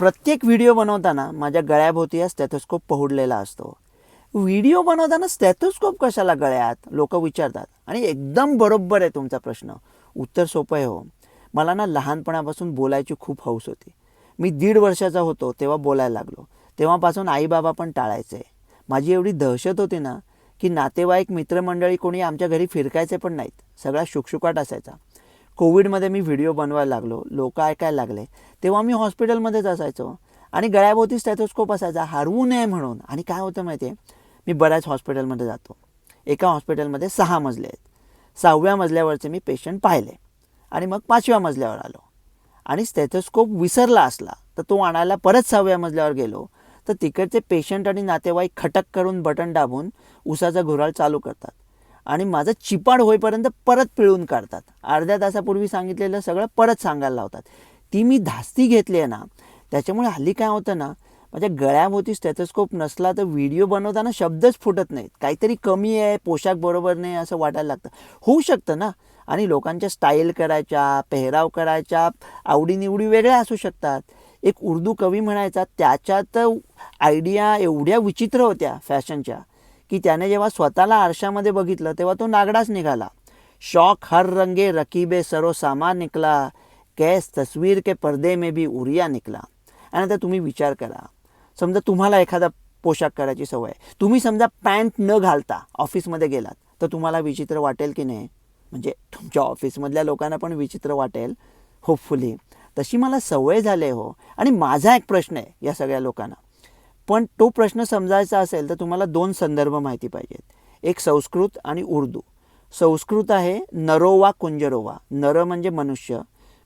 प्रत्येक व्हिडिओ बनवताना माझ्या गळ्याभोवती हा स्टॅथोस्कोप पहुडलेला असतो. व्हिडिओ बनवताना स्टॅथोस्कोप कशाला गळ्यात? लोक विचारतात. आणि एकदम बरोबर आहे तुमचा प्रश्न. उत्तर सोपं आहे हो. मला ना लहानपणापासून बोलायची खूप हौस होती. मी दीड वर्षाचा होतो तेव्हा बोलायला लागलो. तेव्हापासून आईबाबा पण टाळायचे. माझी एवढी दहशत होती ना की नातेवाईक मित्रमंडळी कोणी आमच्या घरी फिरकायचे पण नाहीत. सगळा शुकशुकाट असायचा. कोविडमध्ये मी व्हिडिओ बनवायला लागलो. लोक ऐकायला लागले. तेव्हा मी हॉस्पिटलमध्येच असायचो. आणि गळ्याभोवती स्टेथोस्कोप असायचा. हरवू नये म्हणून. आणि काय होतं माहिती आहे मी बऱ्याच हॉस्पिटलमध्ये जातो. एका हॉस्पिटलमध्ये सहा मजले आहेत. सहाव्या मजल्यावरचे मी पेशंट पाहिले. आणि मग पाचव्या मजल्यावर आलो. आणि स्टेथोस्कोप विसरला असला तर तो आणायला परत सहाव्या मजल्यावर गेलो. तर तिकडचे पेशंट आणि नातेवाईक खटक करून बटन दाबून उसाचा घुराळ चालू करतात. आणि माझं चिपाड होईपर्यंत परत पिळून काढतात. अर्ध्या तासापूर्वी सांगितलेलं सगळं परत सांगायला लावतात. ती मी धास्ती घेतली आहे ना त्याच्यामुळे हल्ली काय होतं ना माझ्या गळ्याभोवती स्टेथोस्कोप नसला तर व्हिडिओ बनवताना शब्दच फुटत नाहीत. काहीतरी कमी आहे पोशाख बरोबर नाही असं वाटायला लागतं. होऊ शकतं ना. आणि लोकांच्या स्टाईल करायच्या पेहराव करायच्या आवडीनिवडी वेगळ्या असू शकतात. एक उर्दू कवी म्हणायचा त्याच्यात आयडिया एवढ्या विचित्र होत्या फॅशनच्या की त्याने जेव्हा स्वतःला आरशामध्ये बघितलं तेव्हा तो नागडाच निघाला. शौक हर रंगे रकीबे सरो सामान निकला. कैस तस्वीर के पर्दे में भी उरिया निकला. आणि आता तुम्ही विचार करा. समजा तुम्हाला एखादा पोशाख करायची सवय. आहे. तुम्ही समजा पॅन्ट न घालता ऑफिसमध्ये गेलात तर तुम्हाला विचित्र वाटेल की नाही? म्हणजे तुमच्या ऑफिसमधल्या लोकांना पण विचित्र वाटेल होपफुली तशी मला सवय झाले हो. आणि माझा एक प्रश्न आहे या सगळ्या लोकांना. पण तो प्रश्न समजायचा असेल तर तुम्हाला दोन संदर्भ माहिती पाहिजेत. एक संस्कृत आणि उर्दू. संस्कृत आहे नरोवा कुंजरोवा. नर म्हणजे मनुष्य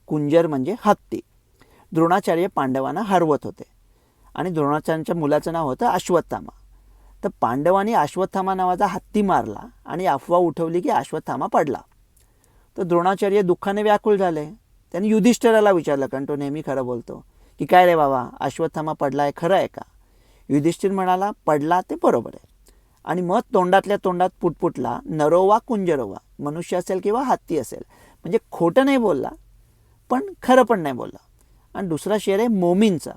कुंजर म्हणजे हत्ती. द्रोणाचार्य पांडवांना हरवत होते. आणि द्रोणाचार्यांच्या मुलाचं नाव होतं अश्वत्थामा. तर पांडवांनी अश्वत्थामा नावाचा हत्ती मारला आणि अफवा उठवली की अश्वत्थामा पडला. तर द्रोणाचार्य दुःखाने व्याकुळ झाले. त्यांनी युधिष्ठिराला विचारलं कारण तो नेहमी खरं बोलतो. की काय रे बाबा अश्वत्थामा पडला आहे खरं आहे का? युधिष्ठिर म्हणाला पडला ते बरोबर आहे. आणि मग तोंडातल्या तोंडात पुटपुटला नरोवा कुंजरोवा मनुष्य असेल किंवा हत्ती असेल. म्हणजे खोटं नाही बोलला पण खरं पण नाही बोलला. आणि दुसरा शेर आहे मोमीनचा.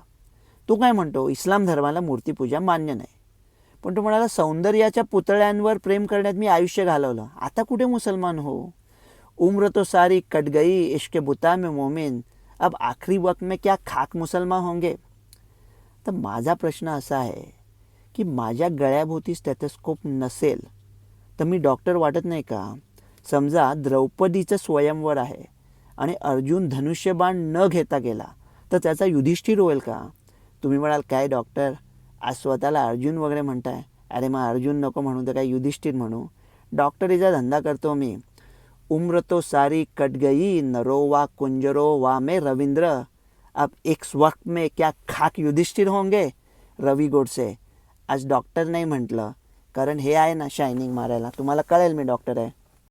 तू काय म्हणतो इस्लाम धर्माला मूर्तीपूजा मान्य नाही. पण तो म्हणाला सौंदर्याच्या पुतळ्यांवर प्रेम करण्यात मी आयुष्य घालवलं. आता कुठे मुसलमान हो? उम्र तो सारी कट गई इश्क बुता में मोमिन. अब आखरी वक्त में क्या खाक मुसलमान होंगे? तर माझा प्रश्न असा आहे की माझ्या गळ्याभोवती स्टेथोस्कोप नसेल तर मी डॉक्टर वाटत नाही का? समजा द्रौपदीचं स्वयंवर आहे आणि अर्जुन धनुष्यबाण न घेता गेला तर त्याचा युधिष्ठिर होईल का? तुम्ही म्हणाल काय डॉक्टर आज स्वतःला अर्जुन वगैरे म्हणताय. अरे मग अर्जुन नको म्हणू तर काय युधिष्ठिर म्हणू. डॉक्टरीचा धंदा करतो मी. उम्र तो सारी कट गई नरो वा कुंजरो वा मे रवींद्र. अब एक वक्त में क्या खाक युधिष्ठिर होंगे? रवी गोडसे आज डॉक्टर नाही म्हटलं। कारण हे आहे ना शायनिंग मारायला। तुम्हाला कळेल मी डॉक्टर आहे।